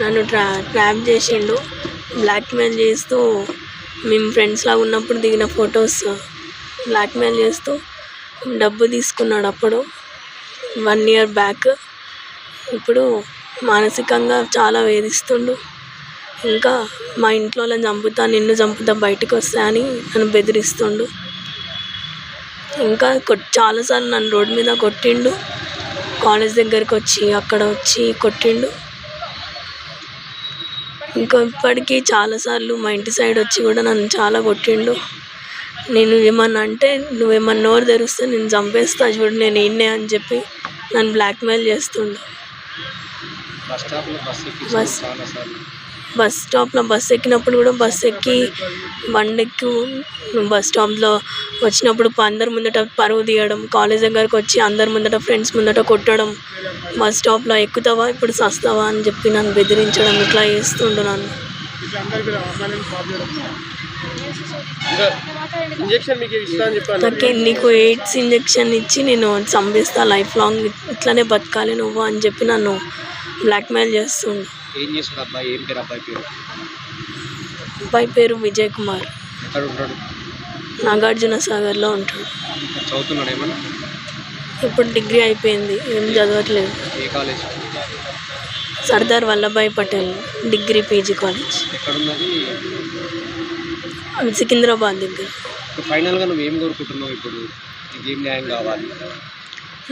నన్ను ట్రా ట్రాప్ చేసిండు. బ్లాక్మెయిల్ చేస్తూ మేము ఫ్రెండ్స్ లాగా ఉన్నప్పుడు దిగిన ఫొటోస్ బ్లాక్మెయిల్ చేస్తూ డబ్బు తీసుకున్నాడు అప్పుడు. వన్ ఇయర్ బ్యాక్ ఇప్పుడు మానసికంగా చాలా వేధిస్తుండు. ఇంకా మా ఇంట్లో వాళ్ళని చంపుతా నిన్ను చంపుతా బయటకు వస్తా అని నన్ను బెదిరిస్తుండు. ఇంకా చాలాసార్లు నన్ను రోడ్డు మీద కొట్టిండు. కాలేజ్ దగ్గరికి వచ్చి అక్కడ వచ్చి కొట్టిండు. ఇంకా ఇప్పటికీ చాలాసార్లు మా ఇంటి సైడ్ వచ్చి కూడా నన్ను చాలా కొట్టిండు. నేను ఏమన్నా అంటే నువ్వేమన్నా నోరు తెరిస్తే నేను చంపేస్తా చూడు నేను ఈయన్నే అని చెప్పి నన్ను బ్లాక్మెయిల్ చేస్తుండు. బస్ బస్ స్టాప్లో బస్ ఎక్కినప్పుడు కూడా బస్ ఎక్కి బండి బస్ స్టాప్లో వచ్చినప్పుడు అందరి ముందట పరువు తీయడం కాలేజ్ దగ్గరకు వచ్చి అందరి ముందట ఫ్రెండ్స్ ముందట కొట్టడం బస్ స్టాప్లో ఎక్కుతావా ఇప్పుడు సస్తావా అని చెప్పి నన్ను బెదిరించడం ఇట్లా చేస్తుండు నన్ను. నాకే నీకు ఎయిడ్స్ ఇంజెక్షన్ ఇచ్చి నేను చంపేస్తా లైఫ్ లాంగ్ ఇట్లానే బతకాలి నువ్వు అని చెప్పి నన్ను బ్లాక్మెయిల్ చేస్తుండు. ఏం చేస్తాడు అబ్బాయి? ఏం పేరు అబ్బాయి పేరు? అబ్బాయి పేరు విజయ్ కుమార్. ఎక్కడ ఉంటాడు నాగార్జున సాగర్లో ఉంటాడు. చదువుతున్నాడు ఏమన్నా? ఇప్పుడు డిగ్రీ అయిపోయింది ఏం చదవట్లేదు. ఏ college? Sardar Vallabhbhai Patel degree PG college. ఎక్కడున్నది? అది సికింద్రాబాద్ దగ్గర. ఫైనల్గా నువ్వు ఏం కోరుకుంటున్నావు ఇప్పుడు? ఏం న్యాయం కావాలి?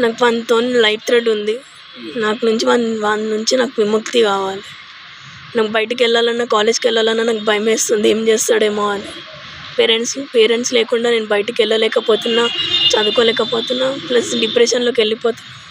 నాకు మనతో లైఫ్ థ్రెడ్ ఉంది. నాకు నుంచి వన్ వాని నుంచి నాకు విముక్తి కావాలి. నాకు బయటికి వెళ్ళాలన్నా కాలేజ్కి వెళ్ళాలన్నా నాకు భయం వేస్తుంది. ఏం చేస్తాడేమో అని. పేరెంట్స్ పేరెంట్స్ లేకుండా నేను బయటికి వెళ్ళలేకపోతున్నా చదువుకోలేకపోతున్నా ప్లస్ డిప్రెషన్లోకి వెళ్ళిపోతున్నా.